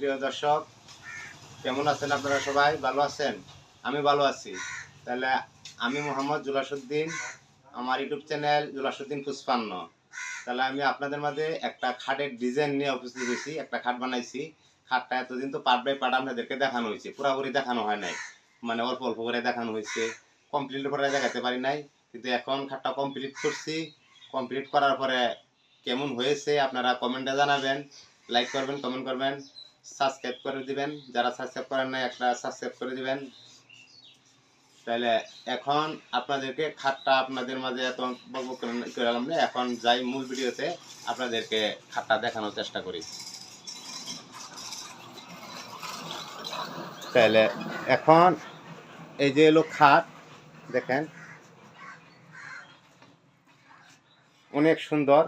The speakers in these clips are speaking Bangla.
প্রিয় দর্শক, কেমন আছেন আপনারা সবাই? ভালো আছেন? আমি ভালো আছি। তাহলে আমি মোহাম্মদ জুলাসুদ্দিন, আমার ইউটিউব চ্যানেল জুলাসুদ্দিন পুষ্পান্ন। তাহলে আমি আপনাদের মাঝে একটা খাটের ডিজাইন নিয়ে উপস্থিত হয়েছি, একটা খাট বানাইছি। খাটটা এতদিন তো পার্ট বাই পার্ট আপনাদেরকে দেখানো হয়েছে, পুরোপুরি দেখানো হয় নাই। মানে অল্প অল্প করে দেখানো হয়েছে কমপ্লিট করে দেখাতে পারি নাই। কিন্তু এখন খাটটা কমপ্লিট করছি। কমপ্লিট করার পরে কেমন হয়েছে আপনারা কমেন্টে জানাবেন লাইক করবেন কমেন্ট করবেন। সাবস্ক্রাইব করে দিবেন। যারা সাবস্ক্রাইব করেন না একটা সাবস্ক্রাইব করে দিবেন। তাহলে এখন আপনাদেরকে খাটটা আপনাদের মাঝে এত বকবক না, এখন যাই মূল ভিডিওতে আপনাদেরকে খাটটা দেখানোর চেষ্টা করি। তাহলে এখন এই যে এলো খাট, দেখেন। অনেক সুন্দর।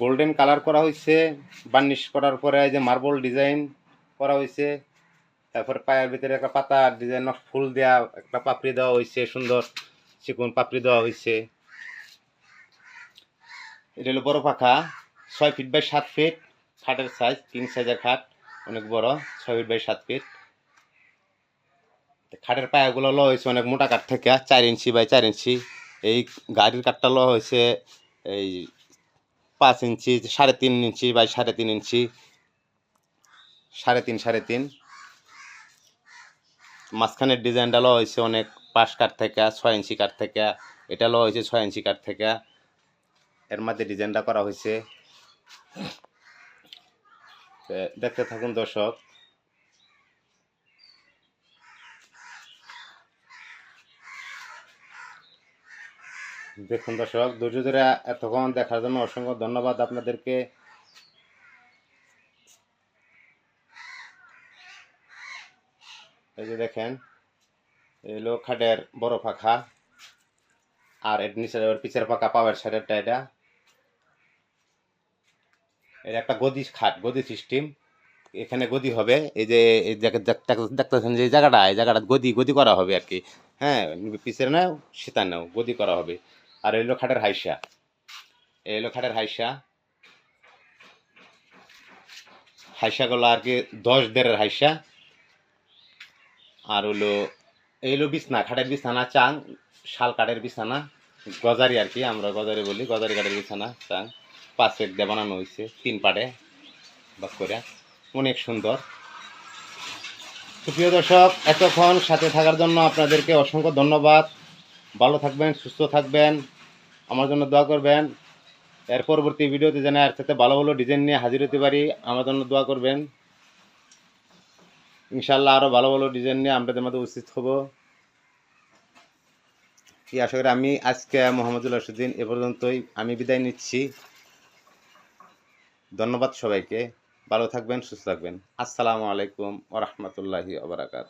গোল্ডেন কালার করা হয়েছে বার্নিশ করার পরে যে মার্বল ডিজাইন করা হয়েছে তারপর পায়ের ভিতরে একটা পাতা ডিজাইন ফুল দেওয়া একটা পাপড়ি দেওয়া হয়েছে সুন্দর চিকন পাপড়ি দেওয়া হয়েছে এটা হলো বড় পাখা, ছয় ফিট বাই সাত ফিট খাটের সাইজ কিং সাইজের খাট, অনেক বড়, ছয় ফিট বাই সাত ফিট খাটের পায়াগুলো ল হয়েছে অনেক মোটা কাঠ থেকে, চার ইঞ্চি বাই চার ইঞ্চি। এই গাড়ির কাঠটা ল হয়েছে এই পাঁচ ইঞ্চি, সাড়ে তিন ইঞ্চি বাই সাড়ে তিন ইঞ্চি। সাড়ে তিন সাড়ে তিন। মাঝখানের ডিজাইনটা লওয়া হয়েছে অনেক পাঁচ কাঠ থেকে, ছয় ইঞ্চি কাঠ থেকে। এটা লওয়া হয়েছে ছয় ইঞ্চি কাঠ থেকে। এর মধ্যে ডিজাইনটা করা হয়েছে। দেখতে থাকুন দর্শক। দেখুন দর্শক, ধৈর্য ধরে এতক্ষণ দেখার জন্য অসংখ্য ধন্যবাদ আপনাদেরকে। এই যে দেখেন, এই হলো খাটের বড় পাখা। আর এর নিচে ওর পিছের পাখা পাওয়ার সাইডেরটা এটা। এটা একটা গদি খাট, গদি সিস্টেম। এখানে গদি হবে। এই যে দেখতেছেন যে জায়গাটা, এই জায়গাটা গদি গদি করা হবে আর কি। হ্যাঁ পিছের নাও সীতা নাও, গদি করা হবে। আর এলো খাটের হাইসা। এই হলো খাটের হাইসা। হাইসা হাইসাগুলো আর কি দশ দেড়ের হাইসা। আর হলো, এই হলো বিছনা, খাটের বিছানা, চাং, শাল কাঠের বিছানা, গজারি আর কি, আমরা গজারি বলি, গজারি কাঠের বিছানা, চাং। পাঁচ সেট দিয়ে বানানো হয়েছে তিন পাটে বাস করে অনেক সুন্দর। সুপ্রিয় দর্শক, এতক্ষণ সাথে থাকার জন্য আপনাদেরকে অসংখ্য ধন্যবাদ। ভালো থাকবেন, সুস্থ থাকবেন, আমার জন্য দোয়া করবেন। এর পরবর্তী ভিডিওতে যেন এর সাথে ভালো ভালো ডিজাইন নিয়ে হাজির হতে পারি, আমার জন্য দোয়া করবেন। ইনশাল্লাহ আরও ভালো ভালো ডিজাইন নিয়ে আপনাদের মধ্যে উপস্থিত হব। কি আশা করি আমি আজকে মোহাম্মদুল রশিদ্দিন এ পর্যন্তই আমি বিদায় নিচ্ছি। ধন্যবাদ সবাইকে। ভালো থাকবেন সুস্থ থাকবেন। আসসালামু আলাইকুম ওরহমতুল্লাহি আবরাকাত